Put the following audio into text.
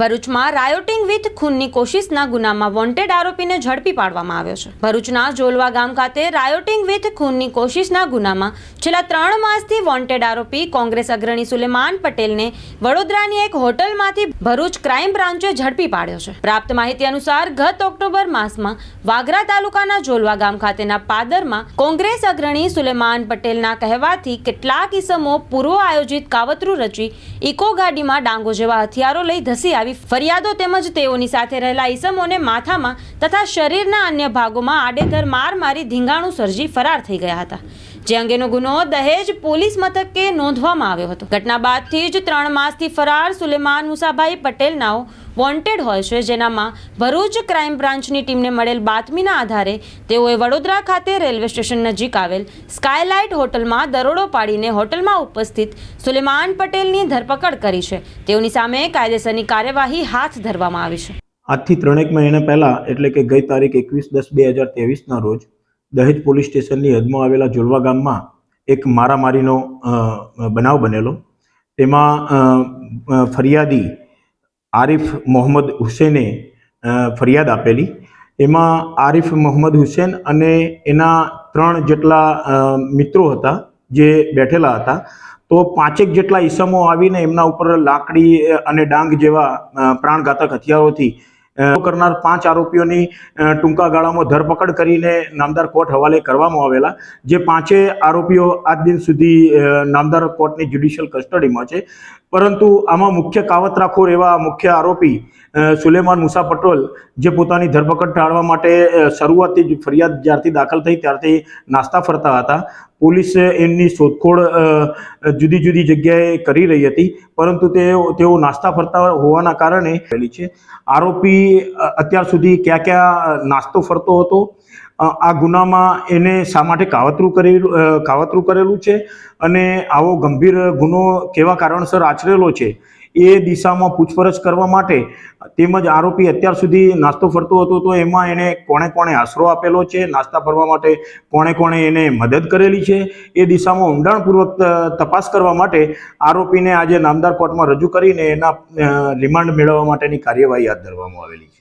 ભરૂચમાં rioting with ખૂનની કોશિશના ગુનામાં wanted આરોપીને ઝડપી પાડવામાં આવ્યો છે. ભરૂચના જોલવા ગામ ખાતે રાયોટિંગ વિથ ખૂનની કોશિશના ગુનામાં છેલ્લા ત્રણ માસથી વોન્ટેડ આરોપી કોંગ્રેસ અગ્રણી સુલેમાન પટેલને વડોદરાની એક હોટલમાંથી ભરૂચ ક્રાઇમ બ્રાન્ચે ઝડપી પાડ્યો છે. પ્રાપ્ત માહિતી અનુસાર ગત ઓક્ટોબર માસમાં વાગરા તાલુકાના જોલવા ગામ ખાતેના પાદરમાં કોંગ્રેસ અગ્રણી સુલેમાન પટેલના કહેવાથી કેટલાક ઇસમો પૂર્વ આયોજિત કાવતરું રચી ઇકો ગાડીમાં ડાંગો જેવા હથિયારો લઈ ધસી આવી ફરિયાદો તેમજ તેઓની સાથે રહેલા ઈસમોને માથામાં તથા શરીરના અન્ય ભાગોમાં આડેધર માર મારી ધીંગાણું સર્જી ફરાર થઈ ગયા હતા. જે અંગેનો ગુનો દહેજ પોલીસ મથકે નોંધવામાં આવ્યો હતો. ઘટના બાદથી જ ત્રણ માસથી ફરાર સુલેમાન મુસાભાઈ પટેલ નાઓ વોન્ટેડ હોય છે, જેનામાં ભરૂચ ક્રાઇમ બ્રાન્ચની ટીમને મળેલ બાતમીના આધારે તેઓએ વડોદરા ખાતે રેલવે સ્ટેશન નજીક આવેલ સ્કાયલાઇટ હોટલમાં દરોડો પાડીને હોટલમાં ઉપસ્થિત સુલેમાન પટેલની ધરપકડ કરી છે. તેઓની સામે કાયદેસરની કાર્યવાહી હાથ ધરવામાં આવી છે. આજથી ત્રણેક મહિના પહેલાં, એટલે કે ગઈ તારીખ એકવીસ દસ બે હજાર ત્રેવીસના રોજ, દહેજ પોલીસ સ્ટેશનની હદમાં આવેલા જોલવા ગામમાં એક મારામારીનો બનાવ બનેલો. તેમાં ફરિયાદી આરિફ મોહમ્મદ હુસેને ફરિયાદ આપેલી. એમાં આરિફ મોહમ્મદ હુસેન અને એના ત્રણ જેટલા મિત્રો હતા, જે બેઠેલા હતા, તો પાંચેક જેટલા ઈસમો આવીને એમના ઉપર લાકડી અને ડાંગ જેવા પ્રાણઘાતક હથિયારોથી કરનાર પાંચ આરોપીઓની ટૂંકા ગાળામાં ધરપકડ કરીને નામદાર કોર્ટ હવાલે કરવામાં આવેલા. જે પાંચે આરોપીઓ આજ દિન સુધી નામદાર કોર્ટની જ્યુડિશિયલ કસ્ટડીમાં છે. પરંતુ આમાં મુખ્ય કાવતરાખોર એવા મુખ્ય આરોપી સુલેમાન મુસા પટોલ, જે પોતાની ધરપકડ ટાળવા માટે શરૂઆતથી જ ફરિયાદ જ્યારથી દાખલ થઈ ત્યારથી નાસ્તા ફરતા હતા. પોલીસ એમની શોધખોળ જુદી જુદી જગ્યાએ કરી રહી હતી, પરંતુ તેઓ તેઓ નાસ્તા ફરતા હોવાના કારણે થયેલી છે. આરોપી અત્યાર સુધી ક્યાં ક્યાં નાસ્તો ફરતો હતો આ ગુનામાં એને શા માટે કાવતરું કરી કાવતરું કરેલું છે, અને આવો ગંભીર ગુનો કેવા કારણસર આચરેલો છે એ દિશામાં પૂછપરછ કરવા માટે તેમજ આરોપી અત્યાર સુધી નાસ્તો ફરતો હતો, તો એમાં એને કોણે કોણે આશરો આપેલો છે, નાસ્તા ફરવા માટે કોણે કોણે એને મદદ કરેલી છે, એ દિશામાં ઊંડાણપૂર્વક તપાસ કરવા માટે આરોપીને આજે નામદાર કોર્ટમાં રજૂ કરીને એના રિમાન્ડ મેળવવા માટેની કાર્યવાહી હાથ ધરવામાં આવેલી છે.